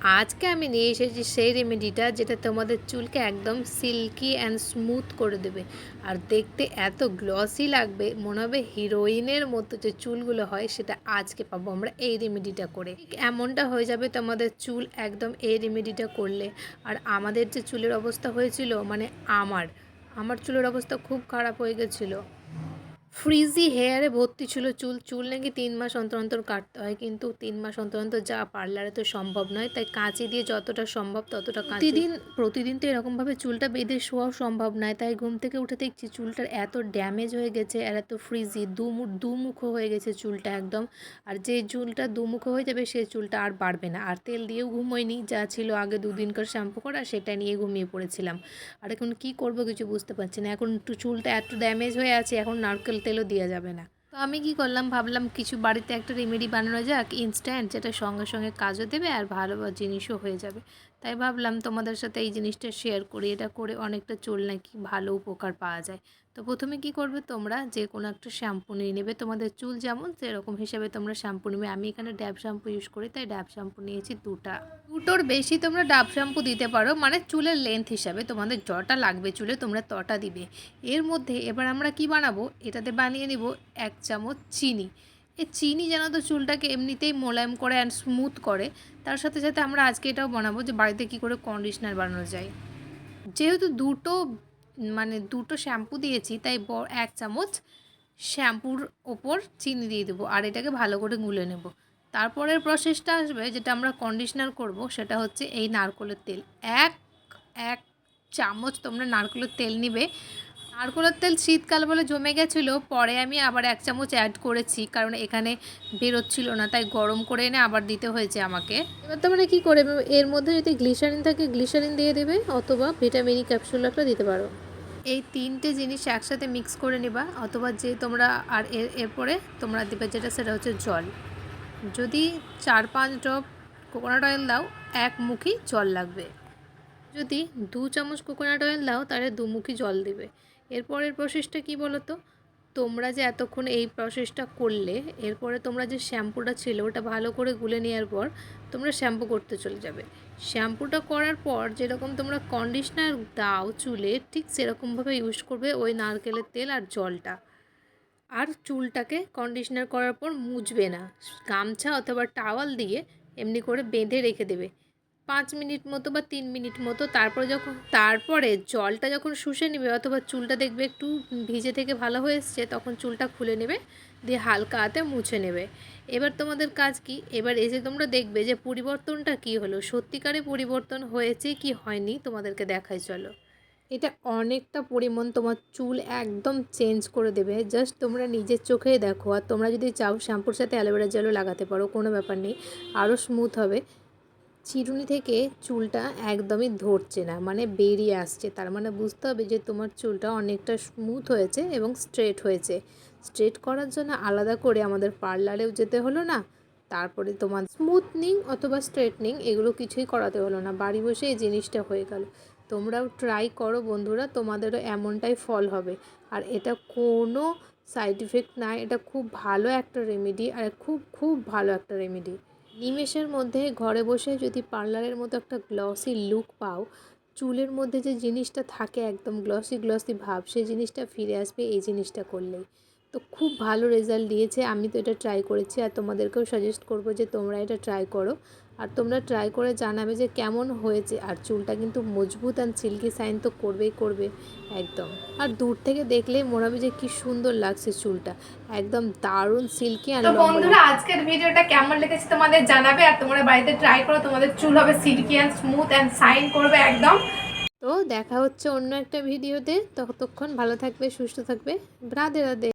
আজকে আমি নিয়ে এসেছি সেই রেমেডিটা যেটা তোমাদের চুলকে একদম সিল্কি অ্যান্ড স্মুথ করে দেবে। আর দেখতে এত গ্লসি লাগবে, মনে হবে হিরোইনের মতো যে চুলগুলো হয়, সেটা আজকে পাবো আমরা এই রেমেডিটা করে। এমনটা হয়ে যাবে তোমাদের চুল একদম এই রেমেডিটা করলে। আর আমাদের যে চুলের অবস্থা হয়েছিল মানে আমার আমার চুলের অবস্থা খুব খারাপ হয়ে গেছিল। ফ্রিজি হেয়ারে ভর্তি ছিল, চুল চুল নাকি তিন মাস অন্তর অন্তর কাটতে হয়, কিন্তু তিন মাস অন্তর অন্তর যা পার্লারে তো সম্ভব নয়, তাই কাঁচি দিয়ে যতটা সম্ভব ততটা প্রতিদিন প্রতিদিন তো এরকমভাবে চুলটা বেঁধে শোয়াও সম্ভব নয়, তাই ঘুম থেকে উঠে দেখছি চুলটার এত ড্যামেজ হয়ে গেছে, আর এত ফ্রিজি দুমুখ দুমুখো হয়ে গেছে চুলটা একদম, আর যে চুলটা দুমুখো হয়ে যাবে সেই চুলটা আর বাড়বে না, আর তেল দিয়েও ঘুমোয়নি, যা ছিল আগে দুদিনকার শ্যাম্পু করা, সেটা নিয়ে ঘুমিয়ে পড়েছিলাম। আর এখন কি করব কিছু বুঝতে পারছি না, এখন চুলটা এত ড্যামেজ হয়ে আছে, এখন নারকেল তেলও দেওয়া যাবে না। তো আমি কি করলাম, ভাবলাম কিছু বাড়িতে একটা রেমেডি বানানো যাক ইনস্ট্যান্ট যেটা সঙ্গে সঙ্গে কাজও দেবে আর ভালো জিনিসও হয়ে যাবে। তাই ভাবলাম তোমাদের সাথে এই জিনিসটা শেয়ার করি। এটা করে অনেকটা চুল নাকি ভালো উপকার পাওয়া যায়। তো প্রথমে কি করবে তোমরা? যে কোনো একটা শ্যাম্পু নিয়ে নেবে। তোমাদের চুল যেমন সেরকম হিসাবে তোমরা শ্যাম্পু নেবে। আমি এখানে ড্যাব শ্যাম্পু ইউজ করি, তাই ড্যাব শ্যাম্পু নিয়েছি দুটা। দুটোর বেশি তোমরা ডাব শ্যাম্পু দিতে পারো। মানে চুলের লেন্থ হিসাবে তোমাদের যটা লাগবে চুলে তোমরা তটা দিবে। এর মধ্যে এবার আমরা কি বানাবো? এটাতে বানিয়ে নিব এক চামচ চিনি। এই চিনি যেন তো চুলটাকে এমনিতেই মোলায়েম করে অ্যান্ড স্মুথ করে, তার সাথে সাথে আমরা আজকে এটাও বানাবো যে বাড়িতে কী করে কন্ডিশনার বানানো যায়। যেহেতু দুটো মানে দুটো শ্যাম্পু দিয়েছি, তাই এক চামচ শ্যাম্পুর ওপর চিনি দিয়ে দেবো আর এটাকে ভালো করে গুলে নেব। তারপরের প্রসেসটা আসবে, যেটা আমরা কন্ডিশনার করব, সেটা হচ্ছে এই নারকোলের তেল। এক এক চামচ তোমরা নারকোলের তেল নিবে নারকোলের তেল শীতকাল বলে জমে গেছিল পরে আমি আবার এক চামচ অ্যাড করেছি কারণ এখানে বেরোচ্ছিল না তাই গরম করে এনে আবার দিতে হয়েছে আমাকে। এবার তোমরা কী করে এর মধ্যে যদি গ্লিসারিন থাকে গ্লিসারিন দিয়ে দেবে অথবা ভিটামিন ই ক্যাপসুল একটা দিতে পারো। এই তিনটে জিনিস একসাথে মিক্স করে নেবা অথবা যে তোমরা আর এর এরপরে তোমরা দেবে যেটা সেটা হচ্ছে জল। যদি চার পাঁচ ড্রপ কোকোনাট অয়েল দাও এক মুখি জল লাগবে। যদি দু চামচ কোকোনাট অয়েল দাও তাহলে দুমুখী জল দেবে। এরপরের প্রসেসটা কি বলো তো তোমরা যে এতক্ষণ এই প্রসেসটা করলে এরপরে তোমরা যে শ্যাম্পুটা ছিল ওটা ভালো করে গুলে নেওয়ার পর তোমরা শ্যাম্পু করতে চলে যাবে। শ্যাম্পুটা করার পর যেরকম তোমরা কন্ডিশনার দাও চুলে, ঠিক সেরকমভাবে ইউজ করবে ওই নারকেলের তেল আর জলটা। আর চুলটাকে কন্ডিশনার করার পর মুছবে না। গামছা অথবা টাওয়াল দিয়ে এমনি করে বেঁধে রেখে দেবে। পাঁচ মিনিট মতো বা তিন মিনিট মতো, তারপরে যখন, তারপরে জলটা যখন শুষে নেবে অথবা চুলটা দেখবে একটু ভিজে থেকে ভালো হয়ে এসছে, তখন চুলটা খুলে নেবে, দিয়ে হালকা হাতে মুছে নেবে। এবার তোমাদের কাজ কি? এবার এসে তোমরা দেখবে যে পরিবর্তনটা কি হলো, সত্যিকারে পরিবর্তন হয়েছে কি হয়নি, তোমাদেরকে দেখাই, চলো। এটা অনেকটা পরিমাণ তোমার চুল একদম চেঞ্জ করে দেবে, জাস্ট তোমরা নিজের চোখেই দেখো, আর তোমরা যদি চাও শ্যাম্পুর সাথে অ্যালোভেরা জেলও লাগাতে পারো, কোনো ব্যাপার নেই, আরও স্মুথ হবে। চিরুনি থেকে চুলটা একদমই ধরছে না মানে বেরিয়ে আসছে। তার মানে বুঝতে হবে যে তোমার চুলটা অনেকটা স্মুথ হয়েছে এবং স্ট্রেট হয়েছে। স্ট্রেট করার জন্য আলাদা করে আমাদের পার্লারেও যেতে হলো না, তারপরে তোমার স্মুথনিং অথবা স্ট্রেটনিং এগুলো কিছুই করাতে হলো না। বাড়ি বসে এই জিনিসটা হয়ে গেল। তোমরাও ট্রাই করো বন্ধুরা, তোমাদেরও এমনটাই ফল হবে। আর এটা কোনো সাইড ইফেক্ট নাই এটা খুব ভালো একটা রেমেডি আর খুব খুব ভালো একটা রেমেডি নিমেষের মধ্যে ঘরে বসে যদি পার্লারের মতো একটা গ্লসি লুক পাও, চুলের মধ্যে যে জিনিসটা থাকে একদম গ্লসি গ্লসি ভাব সেই জিনিসটা ফিরে আসবে এই জিনিসটা করলেই। তো খুব ভালো রেজাল্ট দিয়েছে। আমি তো এটা ট্রাই করেছি আর তোমাদেরকেও সাজেস্ট করব যে তোমরা এটা ট্রাই করো। আর তোমরা ট্রাই করে জানাবে যে কেমন হয়েছে। আর চুলটা কিন্তু মজবুত অ্যান্ড সিল্কি সাইন তো করবেই করবে একদম। আর দূর থেকে দেখলেই মনে হবে যে কি সুন্দর লাগছে চুলটা। একদম দারুণ সিল্কি আর বন্ধুরা আজকের ভিডিওটা কেমন লেগেছে তোমাদের জানাবে আর তোমরা বাড়িতে ট্রাই করো। তোমাদের চুল হবে silky and smooth and shine করবে একদম। তো দেখা হচ্ছে অন্য একটা ভিডিওতে। ততক্ষণ ভালো থাকবে সুস্থ থাকবে। রাধে রাধে।